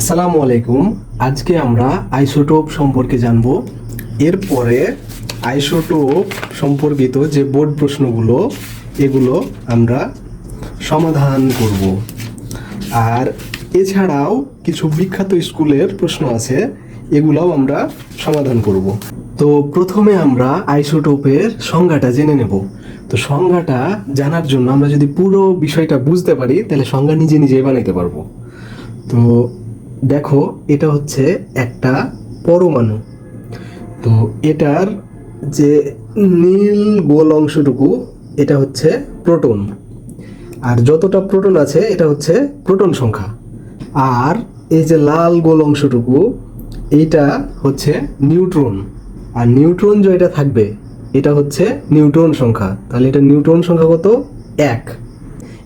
আসসালামু আলাইকুম। আজকে আমরা আইসোটোপ সম্পর্কে জানব। এরপরে আইসোটোপ সম্পর্কিত যে বোর্ড প্রশ্নগুলো, এগুলো আমরা সমাধান করব। আর এছাড়াও কিছু বিখ্যাত স্কুলের প্রশ্ন আছে, এগুলোও আমরা সমাধান করব। তো প্রথমে আমরা আইসোটোপের সংজ্ঞাটা জেনে নেব। তো সংজ্ঞাটা জানার জন্য আমরা যদি পুরো বিষয়টা বুঝতে পারি, তাহলে সংজ্ঞা নিজে নিজেই বানাইতে পারব। তো দেখো, এটা হচ্ছে একটা পরমাণু। তো এটার যে নীল গোল অংশটুকু, এটা হচ্ছে প্রোটন। আর যতটা প্রোটন আছে, এটা হচ্ছে প্রোটন সংখ্যা। আর এই যে লাল গোল অংশটুকু, এইটা হচ্ছে নিউট্রন। আর নিউট্রন যেটা থাকবে, এটা হচ্ছে নিউট্রন সংখ্যা। তাহলে এটা নিউট্রন সংখ্যা কত? এক।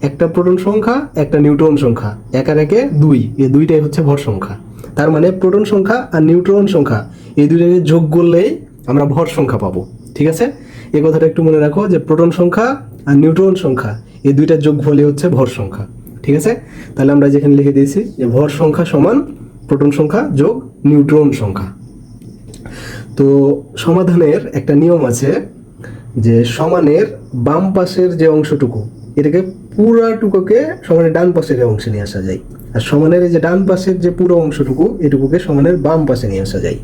একটা প্রোটন সংখ্যা, একটা নিউট্রন সংখ্যা। এক আর একে দুই। এই দুইটাই হচ্ছে ভর সংখ্যা। তার মানে প্রোটন সংখ্যা আর নিউট্রন সংখ্যা, এই দুইটাকে যোগ করলেই আমরা ভর সংখ্যা পাবো। ঠিক আছে? এই কথাটা একটু মনে রাখো যে প্রোটন সংখ্যা আর নিউট্রন সংখ্যা, এই দুইটা যোগ ফলে হচ্ছে ভর সংখ্যা। ঠিক আছে? তাহলে আমরা যেখানে লিখে দিয়েছি যে ভর সংখ্যা সমান প্রোটন সংখ্যা যোগ নিউট্রন সংখ্যা। তো সমাধানের একটা নিয়ম আছে যে সমানের বাম পাশের যে অংশটুকু এটাকে পুরাটুকুকে সমানের ডান পাশের অংশে নিয়ে আসা যায়। আর সমানের এই যে ডান পাশের যে পুরো অংশটুকু, এটুকুকে সমানের বাম পাশে নিয়ে আসা যায়।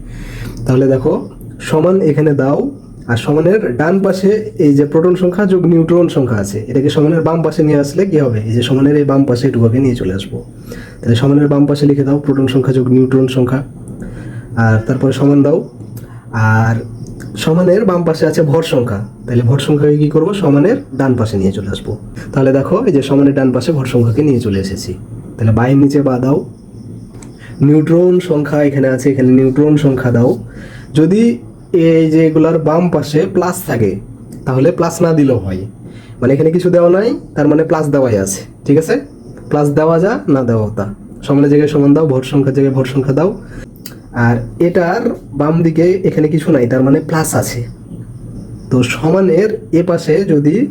তাহলে দেখো, সমান এখানে দাও, আর সমানের ডান পাশে এই যে প্রোটন সংখ্যা যোগ নিউট্রন সংখ্যা আছে, এটাকে সমানের বাম পাশে নিয়ে আসলে কি হবে? এই যে সমানের এই বাম পাশে এটুকুকে নিয়ে চলে আসব। তাহলে সমানের বাম পাশে লিখে দাও প্রোটন সংখ্যা যোগ নিউট্রন সংখ্যা, আর তারপরে সমান দাও, আর সমানের বাম পাশে আছে ভর সংখ্যা। তাহলে ভর সংখ্যাকে কি করব? সমানের ডান পাশে নিয়ে চলে আসব। তাহলে দেখো, এই যে সমানের ডান পাশে ভর সংখ্যাকে নিয়ে চলে এসেছি। তাহলে বাইয়ের নিচে বা দাও। নিউট্রন সংখ্যা এখানে আছে, এখানে নিউট্রন সংখ্যা দাও। যদি এই যে এগুলার বাম পাশে প্লাস থাকে, তাহলে প্লাস না দিলেও হয়। মানে এখানে কিছু দেওয়া নাই, তার মানে প্লাস দেওয়াই আছে। ঠিক আছে? প্লাস দেওয়া যা, না দেওয়া তা। সমানের জায়গায় সমান দাও, ভর সংখ্যার জায়গায় ভর সংখ্যা দাও। আর এটার বাম দিকে এখানে কিছু নাই, তার মানে প্লাস আছে। তো সমানের এ পাশে যদি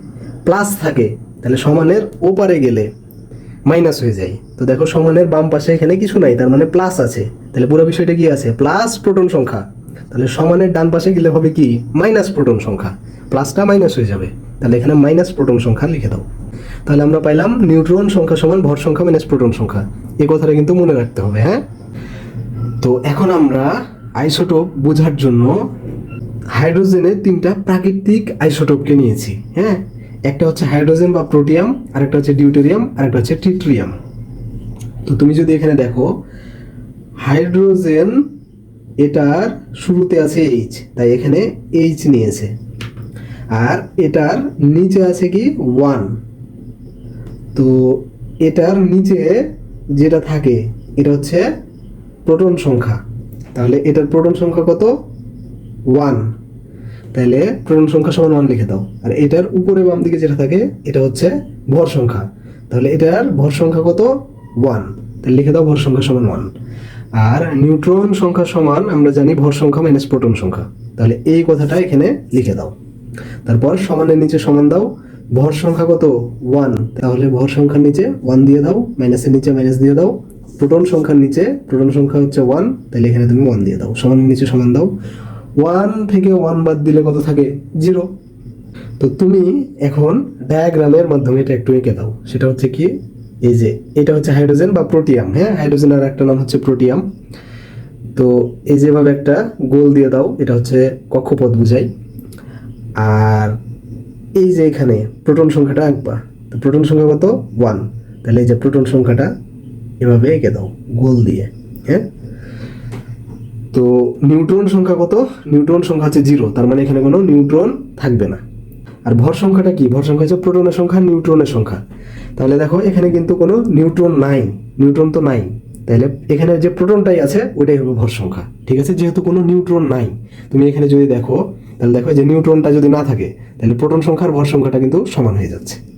প্লাস থাকে, তাহলে সমানের ওপারে গেলে মাইনাস হয়ে যায়। তো দেখো সমানের বাম পাশে এখানে কিছু নাই, তার মানে প্লাস আছে। তাহলে পুরো বিষয়টা কি আছে? প্লাস প্রোটন সংখ্যা। তাহলে সমানের ডান পাশে গেলে হবে কি? মাইনাস প্রোটন সংখ্যা। প্লাসটা মাইনাস হয়ে যাবে। তাহলে এখানে মাইনাস প্রোটন সংখ্যা লিখে দাও। তাহলে আমরা পাইলাম নিউট্রন সংখ্যা সমান ভর সংখ্যা মাইনাস প্রোটন সংখ্যা। এই কথাটা কিন্তু মনে রাখতে হবে হ্যাঁ? তো এখন আমরা আইসোটোপ বোঝার জন্য হাইড্রোজেনের তিনটা প্রাকৃতিক আইসোটোপকে নিয়েছি হ্যাঁ? একটা হচ্ছে হাইড্রোজেন বা প্রোটিয়াম, আরেকটা হচ্ছে ডিউটেরিয়াম, আরেকটা হচ্ছে টিট্রিয়াম। তো তুমি যদি এখানে দেখো, হাইড্রোজেন এটার শুরুতে আছে এইচ তাই এখানে এইচ নিয়েছে। আর এটার নিচে আছে কি ওয়ান। তো এটার নিচে যেটা থাকে, এটা হচ্ছে প্রোটন সংখ্যা। তাহলে এটার প্রোটন সংখ্যা কত? ওয়ান। তাহলে প্রোটন সংখ্যা সমান ওয়ান লিখে দাও। আর এটার উপরে বাম দিকে যেটা থাকে, এটা হচ্ছে ভর সংখ্যা। তাহলে এটার ভর সংখ্যা কত? ওয়ান। তাহলে লিখে দাও ভর সংখ্যা সমান ওয়ান। আর নিউট্রন সংখ্যা সমান, আমরা জানি ভর সংখ্যা মাইনাস প্রোটন সংখ্যা। তাহলে এই কথাটা এখানে লিখে দাও। তারপর সমানের নিচে সমান দাও। ভর সংখ্যা কত? ওয়ান। তাহলে ভর সংখ্যার নিচে ওয়ান দিয়ে দাও মাইনাসের নিচে মাইনাস দিয়ে দাও। প্রোটন সংখ্যার নিচে, প্রোটন সংখ্যা হচ্ছে ওয়ান তাহলে এখানে তুমি ওয়ান দিয়ে দাও। সমানের নিচে সমান দাও। ওয়ান থেকে ওয়ান বাদ দিলে কত থাকে? জিরো তো তুমি এখন ডায়াগ্রামের মাধ্যমে এটা একটু এঁকে দাও। সেটা হচ্ছে কি? এই যে, এটা হচ্ছে হাইড্রোজেন বা প্রোটিয়াম হ্যাঁ? হাইড্রোজেন আর একটা নাম হচ্ছে প্রোটিয়াম তো এই যেভাবে একটা গোল দিয়ে দাও, এটা হচ্ছে কক্ষপথ বুঝাই। আর এই যে এখানে, প্রোটন সংখ্যাটা আঁকবা তো প্রোটন সংখ্যা কত? ওয়ান তাহলে এই যে প্রোটন সংখ্যাটা এভাবে এঁকে দাও, গোল দিয়ে হ্যাঁ? তো নিউট্রন সংখ্যা কত? নিউট্রন সংখ্যা হচ্ছে জিরো, তার মানে এখানে কোনো নিউট্রন থাকবে না। আর ভর সংখ্যাটা কি? ভর সংখ্যা হচ্ছে প্রোটনের সংখ্যা, নিউট্রনের সংখ্যা। তাহলে দেখো, এখানে কিন্তু কোনো নিউট্রন নাই, নিউট্রন তো নাই। তাহলে এখানে যে প্রোটনটাই আছে, ওইটাই হবে ভর সংখ্যা, ঠিক আছে? যেহেতু কোনো নিউট্রন নাই, তুমি এখানে যদি দেখো, তাহলে দেখো যে নিউট্রনটা যদি না থাকে, তাহলে প্রোটন সংখ্যার ভর সংখ্যাটা কিন্তু সমান হয়ে যাচ্ছে।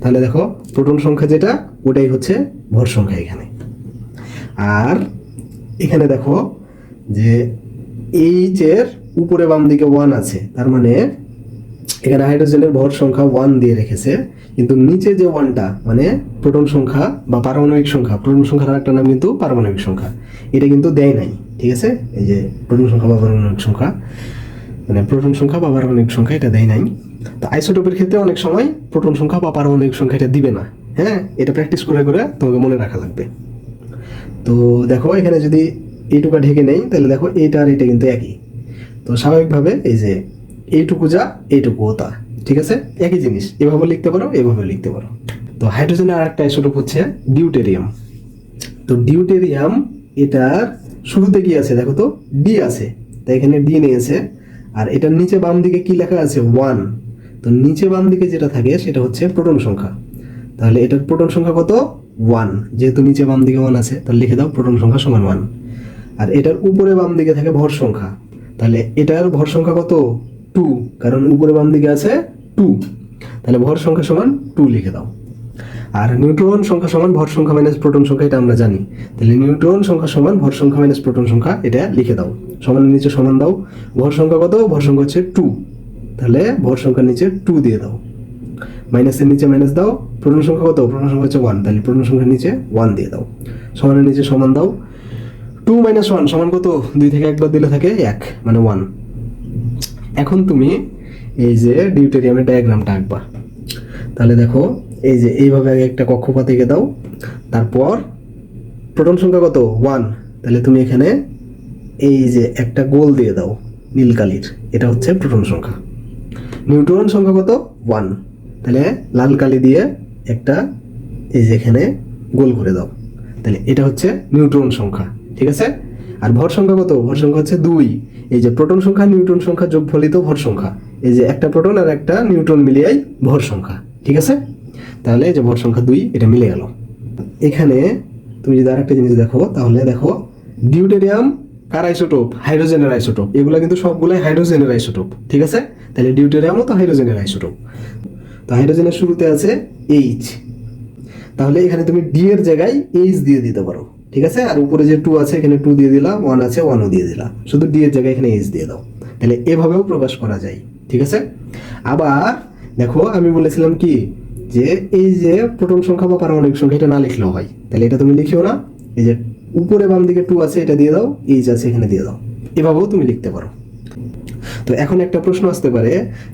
তাহলে দেখো, প্রোটন সংখ্যা যেটা, ওটাই হচ্ছে ভর সংখ্যা এখানে। আর এখানে দেখো যে এইচ এর উপরে বাম দিকে ওয়ান আছে, তার মানে এখানে হাইড্রোজেনের ভর সংখ্যা ওয়ান দিয়ে রেখেছে, কিন্তু নিচে যে ওয়ানটা মানে প্রোটন সংখ্যা বা পারমাণবিক সংখ্যা, প্রোটন সংখ্যার একটা নাম কিন্তু পারমাণবিক সংখ্যা, এটা কিন্তু দেয় নাই, ঠিক আছে? এই যে প্রোটন সংখ্যা বা পারমাণবিক সংখ্যা মানে প্রোটন সংখ্যা বা পারমাণবিক সংখ্যা এটা দেয় নাই। তো আইসোটোপের ক্ষেত্রে অনেক সময় প্রোটন সংখ্যা বা পারমাণবিক সংখ্যা এটা দিবে না। হ্যাঁ? এটা প্র্যাকটিস করে করে তোমাকে মনে রাখা লাগবে। তো দেখো, এখানে যদি এইটুকু ঢেকে নেই, তাহলে দেখো এইটা আর এটা কিন্তু একই। তো স্বাভাবিকভাবে এই যে এইটুকু যা এইটুকুও তা, ঠিক আছে? একই জিনিস। এভাবে লিখতে পারো, এভাবে লিখতে পারো। তো হাইড্রোজেনের আর একটা আইসোটোপ হচ্ছে ডিউটেরিয়াম তো ডিউটেরিয়াম এটার শুরুতে কি আছে দেখো তো? ডি আছে। তাই এখানে ডি নিয়েছে। আর এটার নিচে বাম দিকে কি লেখা আছে? ওয়ান তো নিচে বাম দিকে যেটা থাকে, সেটা হচ্ছে প্রোটন সংখ্যা। তাহলে এটার প্রোটন সংখ্যা কত? ওয়ান যেহেতু নিচে বাম দিকে ওয়ান আছে, তাহলে লিখে দাও প্রোটন সংখ্যা সমান ওয়ান আর এটার উপরে বাম দিকে থাকে ভর সংখ্যা। তাহলে এটার ভর সংখ্যা কত? টু কারণ উপরে বাম দিকে আছে টু তাহলে ভর সংখ্যা সমান টু লিখে দাও। আর নিউট্রন সংখ্যা সমান ভর সংখ্যা মাইনাস প্রোটন সংখ্যা, এটা আমরা জানি। তাহলে নিউট্রন সংখ্যা সমান ভর সংখ্যা মাইনাস প্রোটন সংখ্যা, এটা লিখে দাও। সমানের নিচে সমান দাও। ভর সংখ্যা কত? ভর সংখ্যা হচ্ছে টু তাহলে ভর সংখ্যার নিচে টু দিয়ে দাও। মাইনাসের নিচে মাইনাস দাও প্রোটন সংখ্যা কত? প্রোটন সংখ্যা হচ্ছে ওয়ান তাহলে প্রোটন সংখ্যার নিচে ওয়ান দিয়ে দাও। সমানের নিচে সমান দাও। টু মাইনাস ওয়ান সমান কত? দুই থেকে একবার দিলে থাকে এক মানে ওয়ান এখন তুমি এই যে ডিউটেরিয়ামের ডায়াগ্রামটা আঁকবা। তাহলে দেখো, এই যে এইভাবে আগে একটা কক্ষপথ এঁকে দাও। তারপর প্রোটন সংখ্যা কত? ওয়ান তাহলে তুমি এখানে এই যে একটা গোল দিয়ে দাও নীল কালির এটা হচ্ছে প্রোটন সংখ্যা। নিউট্রন সংখ্যা কত? ওয়ান তাহলে লাল কালি দিয়ে একটা এই যে এখানে গোল করে দাও। তাহলে এটা হচ্ছে নিউট্রন সংখ্যা, ঠিক আছে? আর ভর সংখ্যা কত? ভর সংখ্যা হচ্ছে দুই। এই যে প্রোটন সংখ্যা, নিউট্রন সংখ্যা যোগ ফলিত ভর সংখ্যা। এই যে একটা প্রোটন আর একটা নিউট্রন মিলিয়াই ভর সংখ্যা, ঠিক আছে? তাহলে যে ভর সংখ্যা দুই, এটা মিলে গেল। এখানে তুমি যদি আরেকটা জিনিস দেখো, তাহলে দেখো ডিউটেরিয়াম কার আইসোটোপ হাইড্রোজেনের আইসোটোপ এগুলো কিন্তু সবগুলাই হাইড্রোজেনের আইসোটোপ ঠিক আছে? তাহলে ডিউটেরিয়ামও তো হাইড্রোজেনের আইসোটোপ তো হাইড্রোজেনের শুরুতে আছে এইচ তাহলে এখানে তুমি ডি এর জায়গায় এইচ দিয়ে দিতে পারো, ঠিক আছে? আর উপরে যে টু আছে, এখানে টু দিয়ে দিলা ওয়ান আছে ওয়ানও দিয়ে দিলা শুধু ডি এর জায়গায় এখানে এইচ দিয়ে দাও। তাহলে এভাবেও প্রকাশ করা যায়, ঠিক আছে? আবার দেখো, আমি বলেছিলাম কি? যে এই যে প্রোটন সংখ্যা বা পারমাণবিক সংখ্যা এটা না লিখলেও হয়। তাহলে এটা তুমি লিখিও না। এই যে উপরে বাম দিকে টু আছে, এটা দিয়ে দাও এইচ আছে, এখানে দিয়ে দাও। এভাবেও তুমি লিখতে পারো। তো এখন একটা প্রশ্ন আসতে পারে,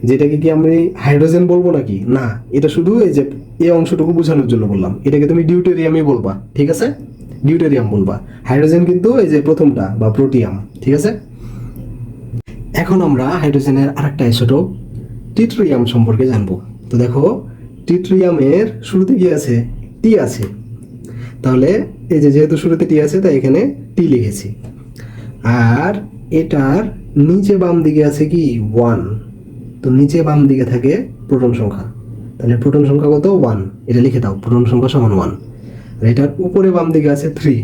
যেটাকে কি আমি হাইড্রোজেন বলব নাকি? না, এটা শুধু এই যে এই অংশটুকু বোঝানোর জন্য বললাম। এটাকে তুমি ডিউটেরিয়ামই বলবা, ঠিক আছে? ডিউটেরিয়াম বলবা। হাইড্রোজেন কিন্তু এই যে প্রথমটা, বা প্রোটিয়াম ঠিক আছে? এখন আমরা হাইড্রোজেনের আরেকটা আইসোটোপ টিট্রিয়াম সম্পর্কে জানব। তো দেখো টিট্রিয়ামের শুরুতে কি আছে? টি আছে। তাহলে এই যে যেহেতু শুরুতে টি আছে, তাই এখানে টি লিখেছি। আর এটার নিচে বাম দিকে আছে কি? ওয়ান তো নিচে বাম দিকে থাকে প্রোটন সংখ্যা। তাহলে প্রোটন সংখ্যা কত? ওয়ান এটা লিখে দাও, প্রোটন সংখ্যা সমান ওয়ান আর এটার উপরে বাম দিকে আছে থ্রি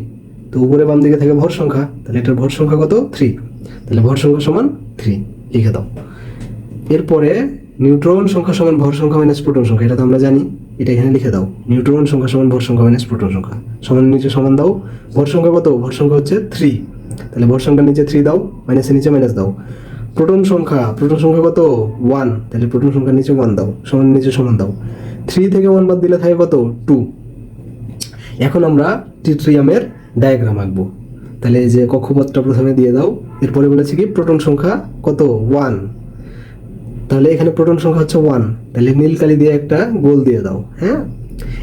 তো উপরে বাম দিকে থাকে ভর সংখ্যা। তাহলে এটার ভর সংখ্যা কত? থ্রি তাহলে ভর সংখ্যা সমান থ্রি লিখে দাও। এরপরে নিউট্রন সংখ্যা সমান ভর সংখ্যা মাইনাস প্রোটন সংখ্যা, এটা তো আমরা জানি। এটা এখানে লিখে দাও। নিউট্রন সংখ্যা সমান ভর সংখ্যা মাইনাস প্রোটন সংখ্যা। সমান নিচে সমান দাও। ভর সংখ্যা কত? ভর সংখ্যা হচ্ছে থ্রি তাহলে ভর সংখ্যার নিচে থ্রি দাও মাইনাসের নিচে মাইনাস দাও। প্রোটন সংখ্যা প্রোটন সংখ্যা কত? ওয়ান তাহলে প্রোটন সংখ্যার নিচে ওয়ান দাও। সমান নিচে সমান দাও। থ্রি থেকে ওয়ান বাদ দিলে থাকে কত? টু এখন আমরা টিট্রিয়ামের ডায়াগ্রাম আঁকবো। তাহলে যে কক্ষপথটা প্রথমে দিয়ে দাও। এরপরে বলেছি কি, প্রোটন সংখ্যা কত? ওয়ান তাহলে এখানে প্রোটন সংখ্যা হচ্ছে ওয়ান তাহলে নীল কালি দিয়ে একটা গোল দিয়ে দাও হ্যাঁ?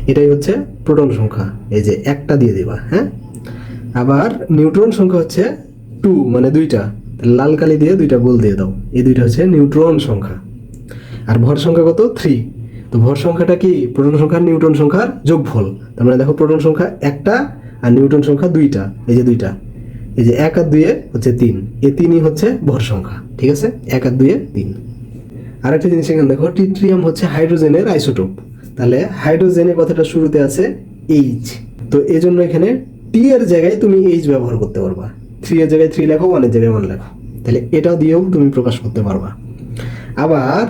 এটাই হচ্ছে প্রোটন সংখ্যা। এই যে একটা দিয়ে দিবা হ্যাঁ? আবার নিউট্রন সংখ্যা হচ্ছে টু মানে দুইটা। লাল কালি দিয়ে দুইটা গোল দিয়ে দাও। এই দুইটা হচ্ছে নিউট্রন সংখ্যা। আর ভর সংখ্যা কত? থ্রি তো ভর সংখ্যাটা কি? প্রোটন সংখ্যার নিউট্রন সংখ্যার যোগফল। তার মানে দেখো প্রোটন সংখ্যা একটা আর নিউট্রন সংখ্যা দুইটা, এই যে দুইটা। এই যে এক আর দুইয়ে হচ্ছে তিন। এই তিনই হচ্ছে ভর সংখ্যা, ঠিক আছে? এক আর দুইয়ে তিন। আরেকটা জিনিস এখানে দেখো, টিট্রিয়াম হচ্ছে হাইড্রোজেনের আইসোটোপ। তাহলে হাইড্রোজেনের কথাটা শুরুতে আছে এইচ তো এই জন্য এখানে টি এর জায়গায় তুমি এইচ ব্যবহার করতে পারবা। থ্রি এর জায়গায় থ্রি লেখো ওয়ানের জায়গায় ওয়ান লেখো। তাহলে এটাও দিয়েও তুমি প্রকাশ করতে পারবা। আবার,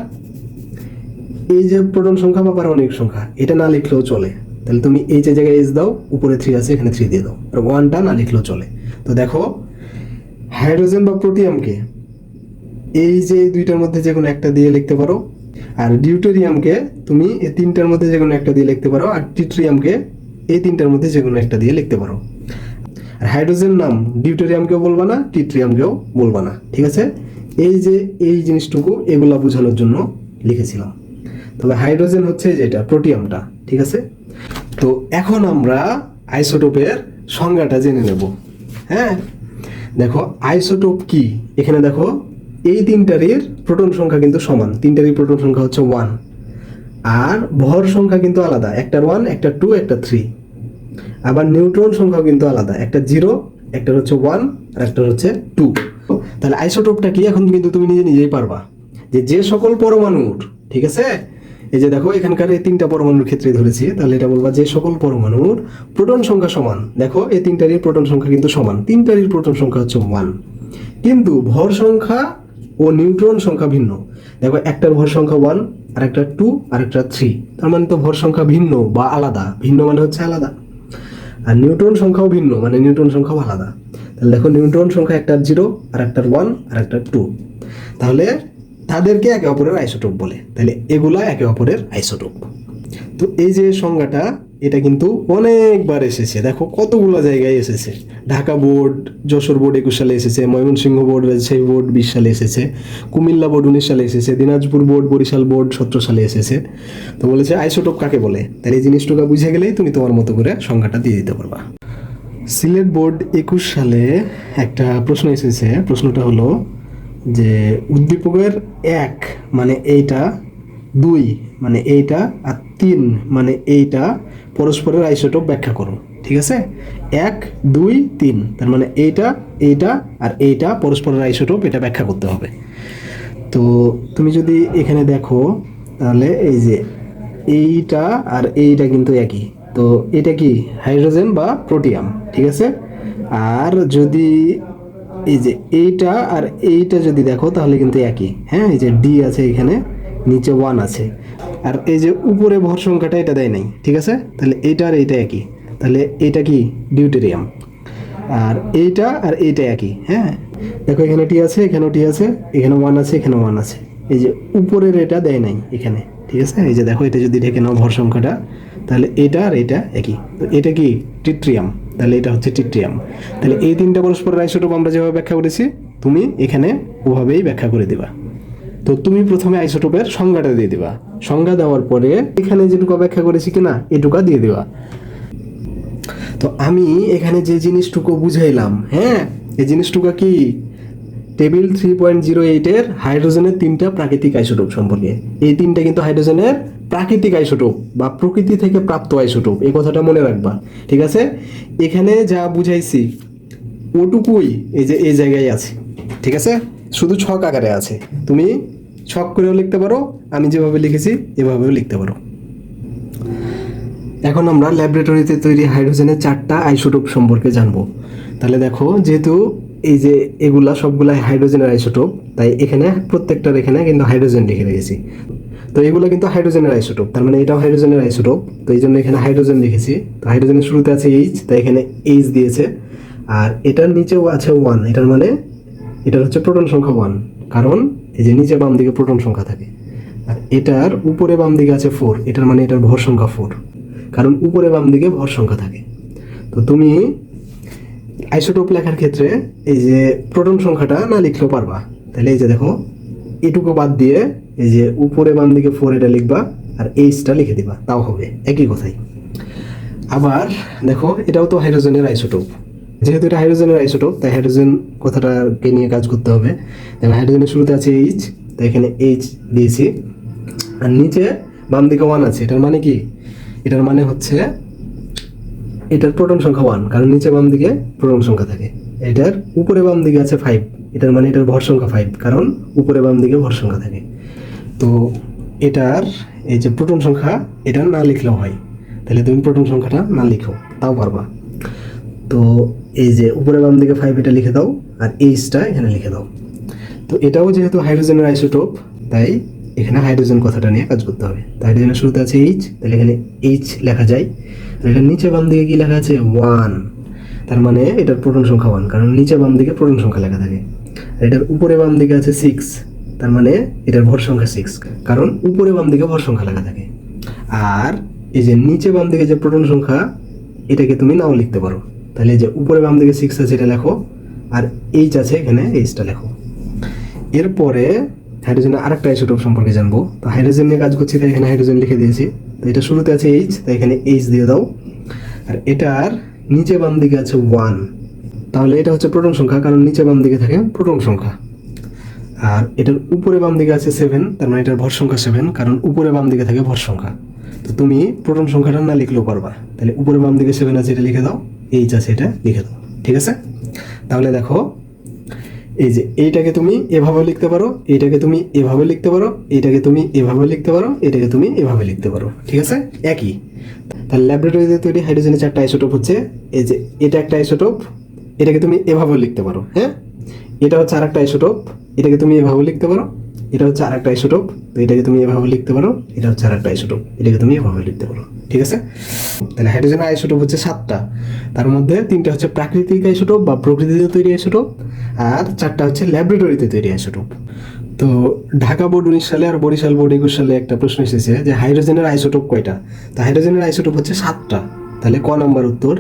এই যে প্রোটন সংখ্যা বা পারমাণবিক সংখ্যা, এটা না লিখলেও চলে। তাহলে তুমি এই যে জায়গায় এইচ দাও, উপরে থ্রি আছে, এখানে থ্রি দিয়ে দাও। আর ওয়ানটা না লিখলেও চলে। তো দেখো, হাইড্রোজেন বা প্রোটিয়ামকে এই যে দুইটার মধ্যে যে কোনো একটা দিয়ে লিখতে পারো। আর ডিউটেরিয়ামকে তুমি এই তিনটার মধ্যে যে কোনো একটা দিয়ে লিখতে পারো, আর টিট্রিয়ামকে এই তিনটার মধ্যে যে কোনো একটা দিয়ে লিখতে পারো। আর হাইড্রোজেন নাম ডিউটেরিয়ামকেও বলবা না, টিট্রিয়ামকেও বলবা না, ঠিক আছে? এই যে এই জিনিসটুকু এগুলা বোঝানোর জন্য লিখেছিলাম। তবে হাইড্রোজেন হচ্ছে যেটা প্রোটিয়ামটা, ঠিক আছে? তো এখন আমরা আইসোটোপের সংজ্ঞাটা জেনে নেব। হ্যাঁ? দেখো, আইসোটোপ কি? এখানে দেখো এই তিনটারির প্রোটন সংখ্যা কিন্তু সমান। তিনটারই প্রোটন সংখ্যা হচ্ছে ওয়ান আর ভর সংখ্যা কিন্তু আলাদা। একটা ওয়ান একটা টু একটা থ্রি আবার নিউট্রন সংখ্যা কিন্তু আলাদা। একটা জিরো একটা হচ্ছে ওয়ান আর একটা হচ্ছে টু তাহলে আইসোটোপটা কি? এখন কিন্তু তুমি নিজে নিজেই পারবা। যে যে সকল পরমাণুর, ঠিক আছে? এই যে দেখো, এখানকার এই তিনটা পরমাণুর ক্ষেত্রে ধরেছি। তাহলে এটা বলবা যে সকল পরমাণুর প্রোটন সংখ্যা সমান। দেখো, এই তিনটারই প্রোটন সংখ্যা কিন্তু সমান। তিনটারই প্রোটন সংখ্যা হচ্ছে ওয়ান কিন্তু ভর সংখ্যা ও নিউট্রন সংখ্যা ভিন্ন। দেখো একটার ভর সংখ্যা ওয়ান আর একটা টু আর একটা থ্রি তার মানে তো ভর সংখ্যা ভিন্ন বা আলাদা। ভিন্ন মানে হচ্ছে আলাদা। আর নিউট্রন সংখ্যাও ভিন্ন মানে নিউট্রন সংখ্যাও আলাদা। তাহলে দেখো নিউট্রন সংখ্যা একটার জিরো আর একটার ওয়ান আর একটা টু তাহলে তাদেরকে একে অপরের আইসোটোপ বলে। তাহলে এগুলা একে অপরের আইসোটোপ তো এই যে সংজ্ঞাটা এটা কিন্তু অনেকবার এসেছে। দেখো, কতগুলো জায়গায় এসেছে। ঢাকা বোর্ড, যশোর বোর্ড একুশ সালে এসেছে, ময়মনসিংহ বোর্ড, রাজশাহী বোর্ড বিশ সালে এসেছে, কুমিল্লা বোর্ড উনিশ সালে এসেছে, দিনাজপুর বোর্ড, বরিশাল বোর্ড সতেরো সালে এসেছে। তো বলেছে, আইসোটোপ কাকে বলে? তাহলে এই জিনিসটুকু বুঝে গেলেই তুমি তোমার মতো করে সংখ্যাটা দিয়ে দিতে পারবা। সিলেট বোর্ড একুশ সালে একটা প্রশ্ন এসেছে। প্রশ্নটা হলো যে, উদ্দীপকের এক মানে এইটা, দুই মানে এইটা আর তিন মানে এইটা পরস্পরের আইসোটোপ ব্যাখ্যা করো, ঠিক আছে? এক, দুই, তিন, তার মানে এইটা এইটা আর এইটা পরস্পরের আইসোটোপ, এটা ব্যাখ্যা করতে হবে। তো তুমি যদি এখানে দেখো, তাহলে এই যে এইটা আর এইটা কিন্তু একই। তো এটা কি হাইড্রোজেন বা প্রোটিয়াম, ঠিক আছে? আর যদি এই যে এইটা আর এইটা যদি দেখো, তাহলে কিন্তু একই। হ্যাঁ এই যে ডি আছে এখানে নিচে ওয়ান আছে। আর এই যে উপরে ভর সংখ্যাটা এটা দেয় নাই, ঠিক আছে? তাহলে এইটা আর এইটা একই। তাহলে এটা কি? ডিউটেরিয়াম আর এইটা আর এইটা একই হ্যাঁ? দেখো এখানে টি আছে, এখানেও টি আছে এখানে ওয়ান আছে এখানে ওয়ান আছে। এই যে উপরের এটা দেয় নাই এখানে, ঠিক আছে? এই যে দেখো, এটা যদি ঢেকে নাও ভর সংখ্যাটা, তাহলে এটা আর এটা একই। তো এটা কি? টিট্রিয়াম তাহলে এটা হচ্ছে টিট্রিয়াম তাহলে এই তিনটা পরস্পরের আইসোটোপ আমরা যেভাবে ব্যাখ্যা করেছি, তুমি এখানে ওভাবেই ব্যাখ্যা করে দিবা। তো তুমি প্রথমে আইসোটোপের সংজ্ঞাটা দিয়ে দিবা। সংজ্ঞা দেওয়ার পরে এখানে যেটুকু ব্যাখ্যা করেছি কিনা এটুকা দিয়ে দিবা। তো আমি এখানে যে জিনিসটুকু বুঝাইলাম হ্যাঁ এই জিনিসটুকু কি? টেবিল থ্রি পয়েন্ট জিরো এইটের হাইড্রোজেনের তিনটা প্রাকৃতিক আইসোটোপ সম্পর্কে। এই তিনটা কিন্তু হাইড্রোজেনের প্রাকৃতিক আইসোটোপ বা প্রকৃতি থেকে প্রাপ্ত আইসোটোপ, এই কথাটা মনে রাখবা, ঠিক আছে? এখানে যা বুঝাইছি, ওটুকুই এই যে, এই জায়গায় আছে, ঠিক আছে? শুধু ছক আকারে আছে। তুমি ছক করেও লিখতে পারো, আমি যেভাবে লিখেছি এভাবেও লিখতে পারো। এখন আমরা ল্যাবরেটরিতে তৈরি হাইড্রোজেনের চারটা আইসোটোপ সম্পর্কে জানব। তাহলে দেখো, যেহেতু এই যে এগুলা সবগুলা হাইড্রোজেনের আইসোটোপ তাই এখানে, প্রত্যেকটার এখানে কিন্তু হাইড্রোজেন লিখে রেখেছি। তো এগুলো কিন্তু হাইড্রোজেনের আইসোটোপ তার মানে এটাও হাইড্রোজেনের আইসোটোপ তো এই জন্য এখানে হাইড্রোজেন লিখেছি। তো হাইড্রোজেনের শুরুতে আছে এইচ তাই এখানে এইচ দিয়েছে। আর এটার নিচেও আছে ওয়ান এটার মানে এটার হচ্ছে প্রোটন সংখ্যা ওয়ান কারণ এই যে নিচে বাম দিকে প্রোটন সংখ্যা থাকে। আর এটার উপরে বাম দিকে আছে ফোর এটার মানে এটার ভর সংখ্যা ফোর কারণ উপরে বাম দিকে ভর সংখ্যা থাকে। তো তুমি আইসোটোপ লেখার ক্ষেত্রে এই যে প্রোটন সংখ্যাটা না লিখলেও পারবা। তাহলে এই যে দেখো, এটুকু বাদ দিয়ে এই যে উপরে বাম দিকে ফোর এটা লিখবা, আর এইচটা লিখে দিবা। তাও হবে, একই কথাই। আবার দেখো, এটাও তো হাইড্রোজেনের আইসোটোপ যেহেতু এটা হাইড্রোজেনের আইসোটোপ তাই হাইড্রোজেন কথাটাকে নিয়ে কাজ করতে হবে। দেখো হাইড্রোজেনের শুরুতে আছে এইচ তাই এখানে এইচ দিয়েছি। আর নিচে বাম দিকে ওয়ান আছে, এটার মানে কি? এটার মানে হচ্ছে এটার প্রোটন সংখ্যা ওয়ান কারণ নিচে বাম দিকে প্রোটন সংখ্যা থাকে। এটার উপরে বাম দিকে আছে ফাইভ এটার মানে এটার ভর সংখ্যা ফাইভ কারণ উপরে বাম দিকে ভর সংখ্যা থাকে। তো এটার এই যে প্রোটন সংখ্যা, এটা না লিখলেও হয়। তাহলে তুমি প্রোটন সংখ্যাটা না লিখো, তাও পারবা। তো এই যে উপরে বাম দিকে ফাইভ এটা লিখে দাও, আর এইচটা এখানে লিখে দাও। তো এটাও যেহেতু হাইড্রোজেনের আইসোটোপ তাই এখানে হাইড্রোজেন কথাটা নিয়ে কাজ করতে হবে। হাইড্রোজেনের শুরুতে আছে এইচ তাহলে এখানে এইচ লেখা যায়। আর এটার নিচে বাম দিকে কি লেখা আছে? ওয়ান তার মানে এটার প্রোটন সংখ্যা ওয়ান কারণ নিচে বাম দিকে প্রোটন সংখ্যা লেখা থাকে। আর এটার উপরে বাম দিকে আছে সিক্স তার মানে এটার ভর সংখ্যা সিক্স কারণ উপরে বাম দিকে ভর সংখ্যা লেখা থাকে। আর এই যে নিচে বাম দিকে যে প্রোটন সংখ্যা, এটাকে তুমি নাও লিখতে পারো। তাহলে যে উপরে বাম দিকে সিক্স আছে, এটা লেখো। আর এইচ আছে, এখানে এইচটা লেখো। এরপরে হাইড্রোজেনের আরেকটা আইসোটোপ সম্পর্কে জানব। তো হাইড্রোজেন নিয়ে কাজ করছি, তাই এখানে হাইড্রোজেন লিখে দিয়েছি। তো এটা শুরুতে আছে এইচ তাই এখানে এইচ দিয়ে দাও। আর এটার নিচে বাম দিকে আছে ওয়ান তাহলে এটা হচ্ছে প্রোটন সংখ্যা, কারণ নিচে বাম দিকে থাকে প্রোটন সংখ্যা। আর এটার উপরে বাম দিকে আছে সেভেন তার মানে এটার ভর সংখ্যা সেভেন কারণ উপরে বাম দিকে থাকে ভর সংখ্যা। তো তুমি প্রোটন সংখ্যাটা না লিখলেও পারবা। তাহলে উপরে বাম দিকে সেভেন আছে, এটা লিখে দাও। এইচ আছে এটা, লিখে দাও। ঠিক আছে? তাহলে দেখো, এই যে এইটাকে তুমি এভাবে লিখতে পারো, এইটাকে তুমি এভাবে লিখতে পারো, এইটাকে তুমি এভাবে লিখতে পারো এটাকে তুমি এভাবে লিখতে পারো। ঠিক আছে? একই। তাহলে ল্যাবরেটরিতে তৈরি হাইড্রোজেনের চারটা আইসোটোপ হচ্ছে, এই যে এটা একটা আইসোটোপ এটাকে তুমি এভাবে লিখতে পারো হ্যাঁ? এটা হচ্ছে আরেকটা আইসোটোপ এটাকে তুমি এভাবে লিখতে পারো এটা হচ্ছে আরেকটা আইসোটোপ তো এটাকে তুমি এভাবে লিখতে পারো, এটা হচ্ছে আরেকটা আইসোটোপ এটাকে তুমি এভাবে লিখতে পারো, ঠিক আছে? তাহলে হাইড্রোজেন আইসোটোপ হচ্ছে সাতটা, তার মধ্যে তিনটা হচ্ছে প্রাকৃতিক আইসোটোপ বা প্রকৃতিতে তৈরি আইসোটোপ আর চারটা হচ্ছে ল্যাবরেটরিতে তৈরি আইসোটোপ তো ঢাকা বোর্ড উনিশ সালে আর বরিশাল বোর্ড একুশ সালে একটা প্রশ্ন এসেছে যে হাইড্রোজেনের আইসোটোপ কয়টা? তো হাইড্রোজেনের আইসোটোপ হচ্ছে সাতটা। তাহলে ক নাম্বার উত্তর?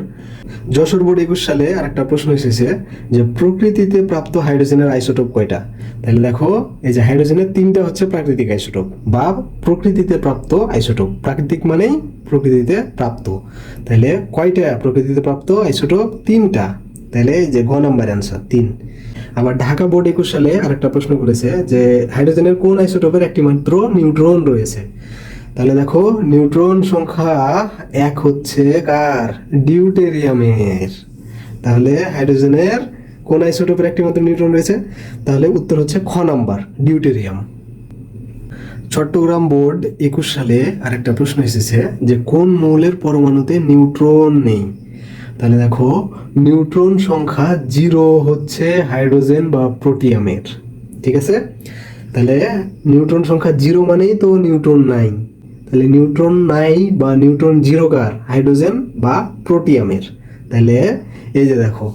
যশোর বোর্ড একুশ সালে আর একটা প্রশ্ন এসেছে যে প্রকৃতিতে প্রাপ্ত হাইড্রোজেনের আইসোটোপ কয়টা? তাহলে দেখো, এই যে হাইড্রোজেনের তিনটা হচ্ছে প্রাকৃতিক আইসোটোপ বা প্রকৃতিতে প্রাপ্ত আইসোটোপ। প্রাকৃতিক মানেই প্রকৃতিতে প্রাপ্ত। তাহলে কয়টা প্রকৃতিতে প্রাপ্ত আইসোটোপ? তিনটা। তাহলে যে ঘ নাম্বার অ্যান্সার তিন। আবার ঢাকা বোর্ড একুশ সালে আরেকটা প্রশ্ন করেছে যে হাইড্রোজেনের কোন আইসোটোপের একটি মাত্র নিউট্রন রয়েছে? তাহলে দেখো, নিউট্রন সংখ্যা এক হচ্ছে কার? ডিউটেরিয়ামের। তাহলে হাইড্রোজেনের কোন আইসোটোপের একটি মাত্র নিউট্রন রয়েছে? তাহলে উত্তর হচ্ছে খ নাম্বার, ডিউটেরিয়াম। চট্টগ্রাম বোর্ড একুশ সালে আরেকটা প্রশ্ন এসেছে যে কোন মৌলের পরমাণুতে নিউট্রন নেই? তাহলে দেখো, নিউট্রন সংখ্যা জিরো হচ্ছে হাইড্রোজেন বা প্রোটিয়ামের। ঠিক আছে? তাহলে নিউট্রন সংখ্যা জিরো মানেই তো নিউট্রন নাই। তাহলে নিউট্রন নাই বা নিউট্রন জিরো কার, হাইড্রোজেন বা প্রোটিয়ামের। তাহলে এই যে দেখো,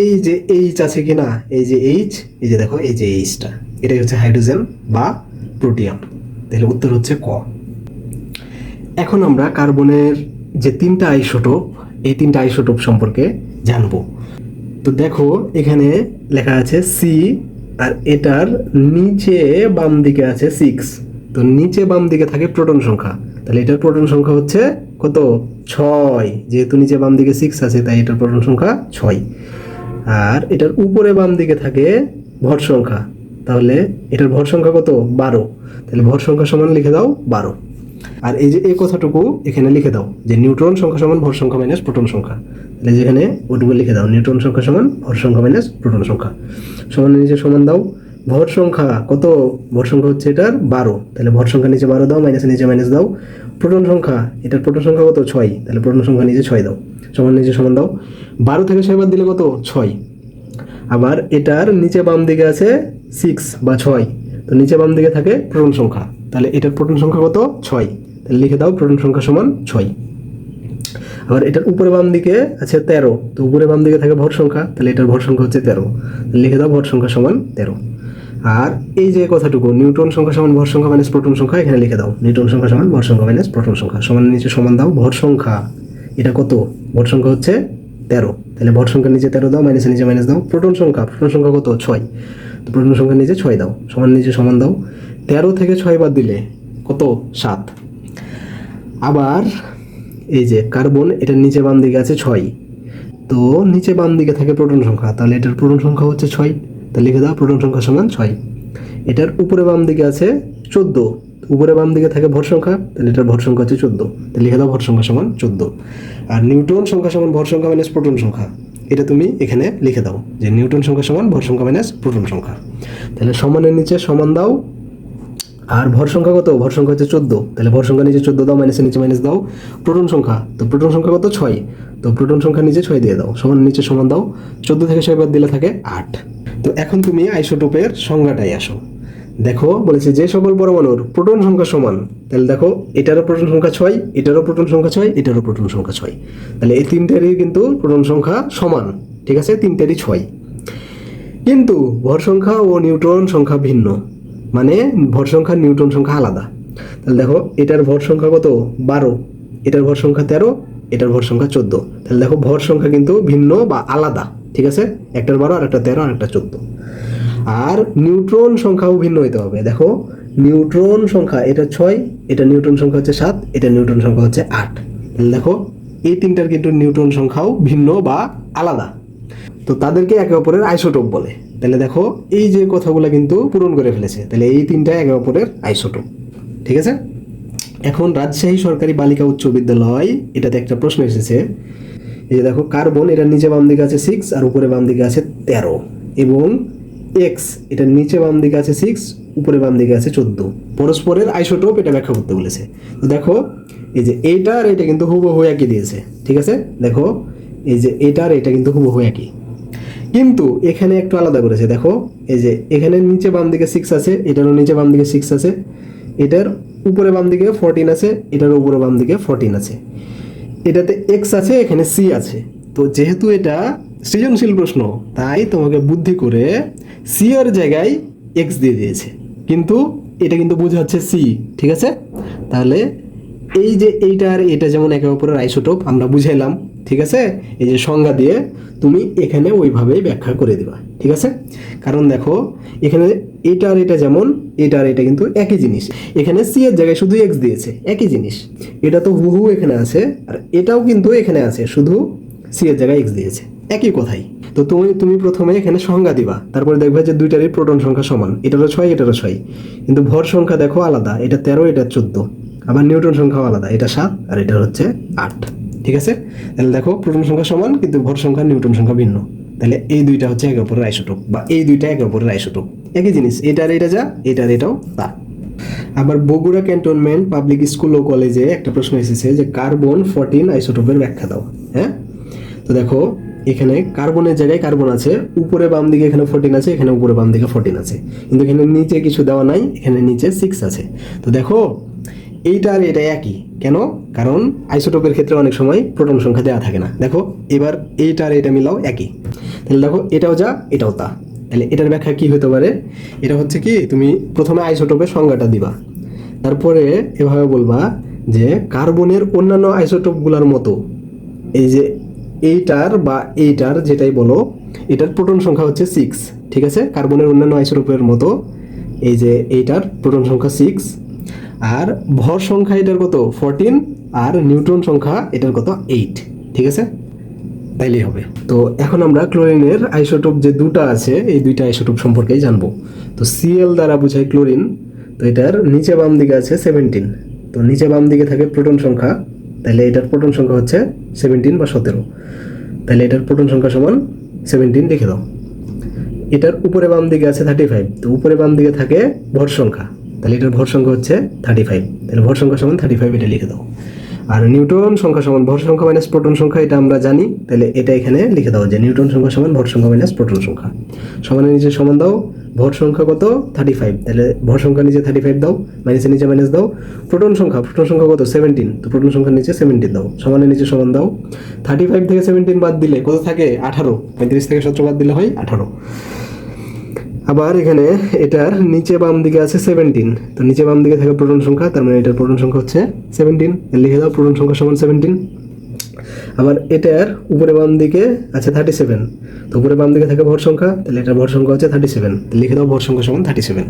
এই যে এইচ আছে কি না এই যে এইচ এই যে দেখো, এই যে এইচটা এটাই হচ্ছে হাইড্রোজেন বা প্রোটিয়াম। তাহলে উত্তর হচ্ছে ক। এখন আমরা কার্বনের যে তিনটা আইসোটোপ, এই তিনটা আইসোটোপ সম্পর্কে জানব। তো দেখো, এখানে লেখা আছে সি আর এটার নিচে বাম দিকে আছে সিক্স তো নিচে বাম দিকে থাকে প্রোটন সংখ্যা। তাহলে এটার প্রোটন সংখ্যা হচ্ছে কত? ছয়। যেহেতু নিচে বাম দিকে সিক্স আছে, তাই এটার প্রোটন সংখ্যা ছয়। আর এটার উপরে বাম দিকে থাকে ভর সংখ্যা। তাহলে এটার ভর সংখ্যা কত? বারো। তাহলে ভর সংখ্যা সমান লিখে দাও বারো। আর এই যে এই কথাটুকু এখানে লিখে দাও, যে নিউট্রন সংখ্যা সমান ভর সংখ্যা মাইনাস প্রোটন সংখ্যা। তাহলে যেখানে ওটুকু লিখে দাও নিউট্রন সংখ্যা সমান ভর সংখ্যা মাইনাস প্রোটন সংখ্যা। সমান নিচে সমান দাও ভর সংখ্যা কত? ভর সংখ্যা হচ্ছে এটার বারো। তাহলে ভর সংখ্যা নিচে বারো দাও মাইনাসে নিচে মাইনাস দাও। প্রোটন সংখ্যা, এটার প্রোটন সংখ্যা কত? ছয়। তাহলে প্রোটন সংখ্যা নিচে ছয় দাও। সমান নিচে সমান দাও। বারো থেকে ছয় বাদ দিলে কত? ছয়। আবার এটার নিচে বাম দিকে আছে সিক্স বা ছয়। তো নিচে বাম দিকে থাকে প্রোটন সংখ্যা। তাহলে এটার প্রোটন সংখ্যা কত? ছয়। তাহলে লিখে দাও প্রোটন সংখ্যা সমান ছয়। আবার এটার উপরে বাম দিকে আছে তেরো। তো উপরে বাম দিকে থাকে ভর সংখ্যা। তাহলে এটার ভর সংখ্যা হচ্ছে তেরো। লিখে দাও ভর সংখ্যা সমান তেরো। আর এই যে কথাটুকু নিউটন সংখ্যা সমান ভর সংখ্যা মাইনাস প্রোটন সংখ্যা, এখানে লিখে দাও। নিউটন সংখ্যা সমান ভর সংখ্যা মাইনাস প্রোটন সংখ্যা। সমান নিচে সমান দাও ভর সংখ্যা। এটা কত? ভর সংখ্যা হচ্ছে তেরো। তাহলে ভর সংখ্যার নিচে তেরো দাও মাইনাসের নিচে মাইনাস দাও। প্রোটন সংখ্যা প্রোটন সংখ্যা কত? ছয়। তো প্রোটন সংখ্যা নিচে ছয় দাও। সমান নিচে সমান দাও। তেরো থেকে ছয় বাদ দিলে কত? সাত। আবার এই যে কার্বন, এটার নিচে বাম দিকে আছে ছয়। তো নিচে বাম দিকে থাকে প্রোটন সংখ্যা। তাহলে এটার প্রোটন সংখ্যা হচ্ছে ছয়। তাহলে লিখে দাও প্রোটন সংখ্যা সমান ছয়। এটার উপরে বাম দিকে আছে চোদ্দ। উপরে বাম দিকে থাকে ভর সংখ্যা, তাহলে এটার ভর সংখ্যা হচ্ছে চোদ্দ। তাহলে লিখে দাও, ভর সংখ্যা সমান চোদ্দ। আর নিউটন সংখ্যা সমান ভর সংখ্যা মাইনাস প্রোটন সংখ্যা, এটা তুমি এখানে লিখে দাও যে নিউটন সংখ্যা সমান ভর সংখ্যা মাইনাস প্রোটন সংখ্যা। তাহলে সমানের নিচে সমান দাও, আর ভর সংখ্যা কত? ভর সংখ্যা হচ্ছে চোদ্দ। তাহলে ভর সংখ্যা নিচে চোদ্দ দাও মাইনাসের নিচে মাইনাস দাও, প্রোটন সংখ্যা। তো প্রোটন সংখ্যা কত? ছয়। তো প্রোটন সংখ্যা নিচে ছয় দিয়ে দাও। সমান নিচে সমান দাও, চোদ্দ থেকে ছয় বাদ দিলে থাকে আট। তো এখন তুমি আইসোটোপের সংজ্ঞাটাই আসো। দেখো, বলেছে যে সকল পরমাণুর প্রোটন সংখ্যা সমান। তাহলে দেখো, এটারও প্রোটন সংখ্যা ছয়, এটারও প্রোটন সংখ্যা ছয়, এটারও প্রোটন সংখ্যা ছয়। তাহলে এই তিনটারই কিন্তু প্রোটন সংখ্যা সমান, ঠিক আছে? তিনটারই ছয়। কিন্তু ভর সংখ্যা ও নিউট্রন সংখ্যা ভিন্ন মানে ভর সংখ্যা নিউটন সংখ্যা আলাদা। তাহলে দেখো, এটার ভর সংখ্যা কত? বারো। এটার ভর সংখ্যা তেরো, এটার ভর সংখ্যা চোদ্দ। তাহলে দেখো, ভর সংখ্যা কিন্তু ভিন্ন বা আলাদা। ঠিক আছে? একটার বারো আর একটা তেরো আর একটা চোদ্দ। আর নিউট্রন সংখ্যাও ভিন্ন হইতে হবে। দেখো, নিউট্রন সংখ্যা এটা ছয়, এটা নিউট্রন সংখ্যা হচ্ছে সাত, এটা নিউট্রন সংখ্যা হচ্ছে আট। তাহলে দেখো, এই তিনটার কিন্তু নিউট্রন সংখ্যাও ভিন্ন বা আলাদা। তো তাদেরকে একে অপরের আইসোটোপ বলে। তাহলে দেখো, এই যে কথাগুলো কিন্তু পূরণ করে ফেলেছে। তাহলে এই তিনটা একে অপরের আইসোটোপ। ঠিক আছে? এখন রাজশাহী সরকারি বালিকা উচ্চ বিদ্যালয়, এটাতে একটা প্রশ্ন এসেছে। এই যে দেখো কার্বন এটার নিচে বাম দিকে আছে সিক্স আর উপরে বাম দিকে আছে তেরো। এবং এক্স এটার নিচে বাম দিকে আছে সিক্স উপরে বাম দিকে আছে চোদ্দ। পরস্পরের আইসোটোপ এটা ব্যাখ্যা করতে বলেছে। তো দেখো, এই যে এইটা আর এটা কিন্তু হুবহু একই দিয়েছে, ঠিক আছে? দেখো, এই যে এটা আর এটা কিন্তু হুবহু একই। কিন্তু এখানে একটু আলাদা করেছে, দেখো, এই যে এখানে নিচে বাম দিকে সিক্স আছে, এটারও নিচে বাম দিকে সিক্স আছে, এটার উপরে বাম দিকে ফোরটিন আছে এটার উপরে বাম দিকে ফোরটিন আছে। এটাতে এক্স আছে, এখানে সি আছে। তো যেহেতু এটা সৃজনশীল প্রশ্ন, তাই তোমাকে বুদ্ধি করে সি এর জায়গায় এক্স দিয়ে দিয়েছে। কিন্তু এটা কিন্তু বোঝাচ্ছে সি ঠিক আছে? তাহলে এই যে এইটা আর এটা যেমন একে অপরের আইসোটোপ, আমরা বুঝাইলাম, ঠিক আছে? এই যে সংজ্ঞা দিয়ে তুমি এখানে ওইভাবেই ব্যাখ্যা করে দিবা, ঠিক আছে? কারণ দেখো, এখানে এটা আর এটা যেমন, এটা আর এটা কিন্তু একই জিনিস। এখানে সি এর জায়গায় শুধু এক্স দিয়েছে, একই জিনিস। এটা তো হুহু এখানে আছে, আর এটাও কিন্তু এখানে আছে, শুধু সি এর জায়গায় এক্স দিয়েছে, একই কথাই। তো তুমি তুমি প্রথমে এখানে সংজ্ঞা দিবা, তারপরে দেখবে যে দুইটারই প্রোটন সংখ্যা সমান, এটারও ছয় এটারও ছয়। কিন্তু ভর সংখ্যা দেখো আলাদা, এটা তেরো, এটা চোদ্দ। আবার নিউটন সংখ্যাও আলাদা, এটা সাত, আর এটা হচ্ছে আট। ঠিক আছে? তাহলে দেখো প্রোটন সংখ্যা সমান, কিন্তু ভর সংখ্যা নিউটন সংখ্যা ভিন্ন। তাহলে এই দুইটা হচ্ছে একে অপরের আইসোটোপ বা এই দুইটা একে অপরের আইসোটোপ। একই জিনিস, এটার এটা যা, এটার এটাও তা। আবার বগুড়া ক্যান্টনমেন্ট পাবলিক স্কুল ও কলেজে একটা প্রশ্ন এসেছে যে কার্বন ফোরটিন আইসোটোপের ব্যাখ্যা দাও হ্যাঁ? তো দেখো, এখানে কার্বনের জায়গায় কার্বন আছে, উপরে বাম দিকে এখানে ফোরটিন আছে, এখানে উপরে বাম দিকে ফোরটিন আছে। কিন্তু এখানে নিচে কিছু দেওয়া নাই, এখানে নিচে সিক্স আছে। তো দেখো, এইটা আর এটা একই। কেন? কারণ আইসোটোপের ক্ষেত্রে অনেক সময় প্রোটন সংখ্যা দেওয়া থাকে না। দেখো, এবার এইটা আর এটা মিলাও একই। তাহলে দেখো, এটাও যা, এটাও তা। তাহলে এটার ব্যাখ্যা কি হতে পারে? এটা হচ্ছে কি, তুমি প্রথমে আইসোটোপের সংজ্ঞাটা দিবা। তারপরে এভাবে বলবা যে কার্বনের অন্যান্য আইসোটোপগুলোর মতো, এই যে এইটার বা এইটার যেটাই বলো, এটার প্রোটন সংখ্যা হচ্ছে সিক্স ঠিক আছে? কার্বনের অন্যান্য আইসোটোপের মতো, এই যে এইটার প্রোটন সংখ্যা সিক্স আর ভর সংখ্যা এটার কত? ফোরটিন আর নিউট্রন সংখ্যা এটার কত এইট ঠিক আছে? তাইলেই হবে। তো এখন আমরা ক্লোরিনের আইসোটোপ যে দুটা আছে, এই দুইটা আইসোটোপ সম্পর্কেই জানব। তো সিএল দ্বারা বোঝায় ক্লোরিন, তো এটার নিচে বাম দিকে আছে সেভেন্টিন তো নিচে বাম দিকে থাকে প্রোটন সংখ্যা তাহলে এটার প্রোটন সংখ্যা হচ্ছে সেভেন্টিন বা সতেরো। তাহলে এটার প্রোটন সংখ্যা সমান সেভেন্টিন লিখে দাও। এটার উপরে বাম দিকে আছে থার্টি ফাইভ তো উপরে বাম দিকে থাকে ভর সংখ্যা। তাহলে এটার ভর সংখ্যা হচ্ছে থার্টি ফাইভ তাহলে ভর সংখ্যা সমান থার্টি ফাইভ এটা লিখে দাও। আর নিউটন সংখ্যা সমান ভর সংখ্যা মাইনাস প্রোটন সংখ্যা, এটা আমরা জানি। তাহলে এটা এখানে লিখে দাও যে নিউটন সংখ্যা সমান ভর সংখ্যা মাইনাস প্রোটন সংখ্যা। সমানের নিচে সমান দাও, ভর সংখ্যা কত? থার্টি ফাইভ তাহলে ভর সংখ্যা নিচে থার্টি ফাইভ দাও মাইনাসের নিচে মাইনাস দাও। প্রোটন সংখ্যা প্রোটন সংখ্যা কত? সেভেন্টিন তো প্রোটন সংখ্যা নিচে সেভেন্টিন দাও। সমানের নিচে সমান দাও। থার্টি ফাইভ থেকে সেভেন্টিন বাদ দিলে কত থাকে? আঠারো। পঁয়ত্রিশ থেকে সতেরো বাদ দিলে হয় আঠারো। আবার এখানে এটার নিচে বাম দিকে আছে সেভেন্টিন তো নিচে বাম দিকে থাকে প্রোটন সংখ্যা, তার মানে এটার প্রোটন সংখ্যা হচ্ছে সেভেন্টিন লিখে দাও প্রোটন সংখ্যা সমান সেভেন্টিন আবার এটার উপরে বাম দিকে আছে থার্টি সেভেন তো উপরে বাম দিকে থাকে ভর সংখ্যা, তাহলে এটার ভর সংখ্যা হচ্ছে থার্টি সেভেন লিখে দাও ভর সংখ্যা সমান থার্টি সেভেন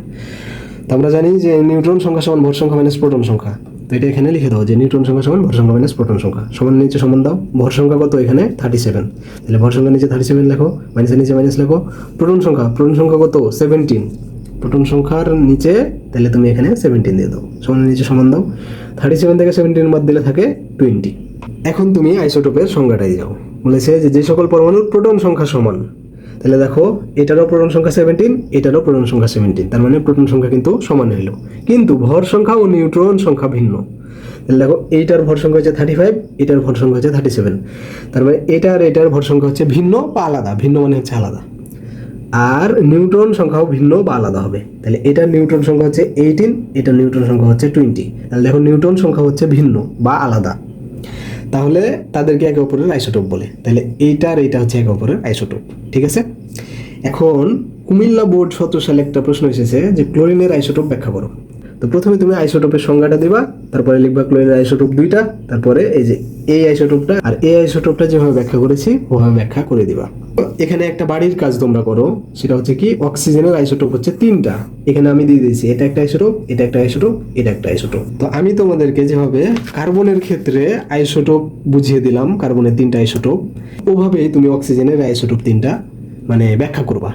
তো আমরা জানি যে নিউট্রন সংখ্যা সমান ভর সংখ্যা মাইনাস প্রোটন সংখ্যা। তো এটা এখানে লিখে দাও যে নিউট্রন সংখ্যা সমান ভর সংখ্যা মাইনাস প্রোটন সংখ্যা। সমান নিচে সমান দাও, ভর সংখ্যা কত এখানে? থার্টি সেভেন তাহলে ভর সংখ্যা নিচে থার্টি সেভেন লেখো মাইনাসের নিচে মাইনাস লেখো। প্রোটন সংখ্যা প্রোটন সংখ্যা কত? সেভেন্টিন প্রোটন সংখ্যার নিচে, তাহলে তুমি এখানে সেভেন্টিন দিয়ে দাও। সমান নিচে সমান দাও। থার্টি সেভেন থেকে সেভেন্টিন বাদ দিলে থাকে টোয়েন্টি এখন তুমি আইসোটোপের সংজ্ঞাটাই যাও। বলেছে যে যে সকল পরমাণুর প্রোটন সংখ্যা সমান তাহলে দেখো, এটারও প্রোটন সংখ্যা সেভেন্টিন এটারও প্রোটন সংখ্যা সেভেন্টিন তার মানে প্রোটন সংখ্যা কিন্তু সমান হইল কিন্তু ভর সংখ্যা ও নিউট্রন সংখ্যা ভিন্ন। তাহলে দেখো, এইটার ভর সংখ্যা হচ্ছে থার্টি ফাইভ এটার ভর সংখ্যা হচ্ছে থার্টি সেভেন তার মানে এটার এটার ভর সংখ্যা হচ্ছে ভিন্ন বা আলাদা। ভিন্ন মানে হচ্ছে আলাদা। আর নিউট্রন সংখ্যাও ভিন্ন বা আলাদা হবে। তাহলে এটার নিউট্রন সংখ্যা হচ্ছে এইটিন এটার নিউট্রন সংখ্যা হচ্ছে টোয়েন্টি তাহলে দেখো নিউট্রন সংখ্যা হচ্ছে ভিন্ন বা আলাদা। তাহলে তাদেরকে একে অপরের আইসোটোপ বলে। তাহলে এইটা আর এইটা হচ্ছে একে অপরের আইসোটোপ, ঠিক আছে? এখন কুমিল্লা বোর্ড সতেরো সালে একটা প্রশ্ন এসেছে যে ক্লোরিনের আইসোটোপ ব্যাখ্যা করো। তো প্রথমে তুমি আইসোটোপের সংজ্ঞাটা দিবা, তারপরে লিখবা ক্লোরিনের আইসোটোপ দুইটা, তারপরে এই যে এই আইসোটোপটা আর এই আইসোটোপটা যেভাবে ব্যাখ্যা করেছি, ওভাবে ব্যাখ্যা করে দিবা। এখানে একটা বাড়ির কাজ তোমরা করো, সেটা হচ্ছে কি অক্সিজেনের আইসোটোপ হচ্ছে তিনটা। এখানে আমি দিয়ে দিয়েছি, এটা একটা আইসোটোপ, এটা একটা আইসোটোপ, এটা একটা আইসোটোপ। তো আমি তোমাদেরকে যেভাবে কার্বনের ক্ষেত্রে আইসোটোপ বুঝিয়ে দিলাম, কার্বনের তিনটা আইসোটোপ, ওভাবেই তুমি অক্সিজেনের আইসোটোপ তিনটা মানে ব্যাখ্যা করবা।